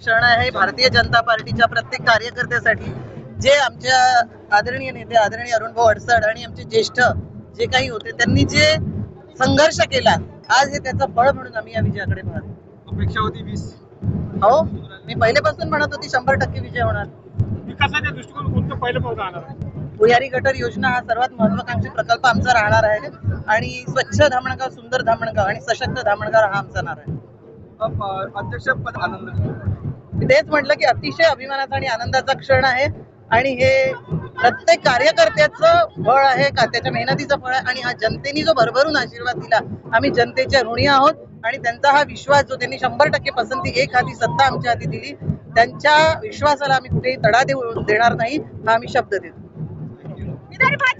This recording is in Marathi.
क्षण आहे. भारतीय जनता पार्टीच्या प्रत्येक कार्यकर्त्यासाठी जे आमच्या आदरणीय नेते आदरणीय अरुण भाऊ अडसड आणि आमचे ज्येष्ठ जे काही होते त्यांनी जे संघर्ष केला आज हे त्याचं फळ म्हणून आम्ही या विजयाकडे पाहतो. अपेक्षा होती वीस. हो मी पहिलेपासून म्हणत होती शंभर टक्के विजय होणार. विकासाच्या दृष्टिकोन कोणतं पहिलं पावलं आणणार भुयारी गटर योजना हा सर्वात महत्वाकांक्षी प्रकल्प आमचा राहणार आहे. आणि स्वच्छ धामणगाव सुंदर धामणगाव आणि सशक्त धामणगाव हा आमचा नारा आहे. अध्यक्ष पद आनंद. तेच म्हटलं की अतिशय अभिमानाचा आणि आनंदाचा क्षण आहे. आणि हे प्रत्येक कार्यकर्त्याचं फळ आहे का? त्याच्या मेहनतीचं फळ आहे. आणि हा जनतेने जो भरभरून आशीर्वाद दिला आम्ही जनतेच्या ऋणी आहोत. आणि त्यांचा हा विश्वास जो त्यांनी शंभर टक्के पसंती एक हाती सत्ता आमच्या हाती दिली त्यांच्या विश्वासाला आम्ही कुठेही तडा देऊ देणार नाही हा आम्ही शब्द देतो.